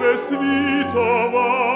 море.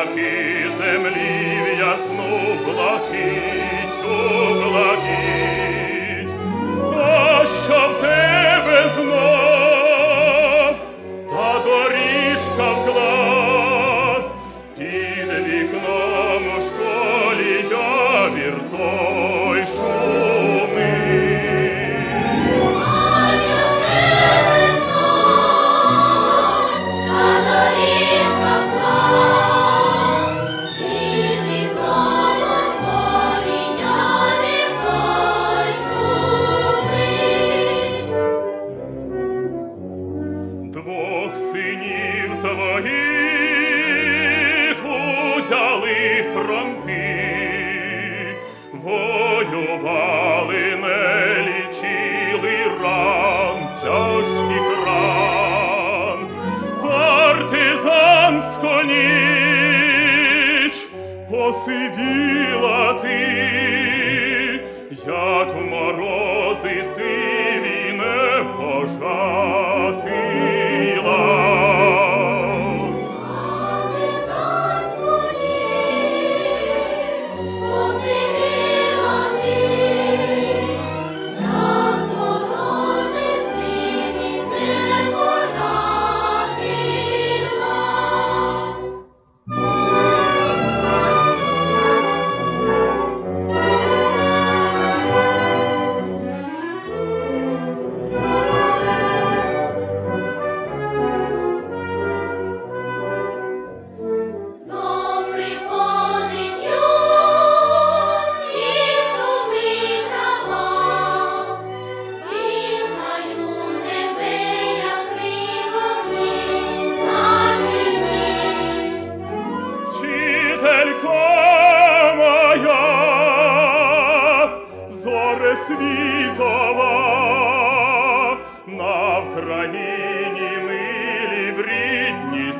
крапі землі в ясну блакить, у блакить, а щоб тебе знов, та доріжка в клас, під вікном у школі я віртов. посивіла ти, як в морози сиві не пожати. світова на Вкраїні милі в рідній.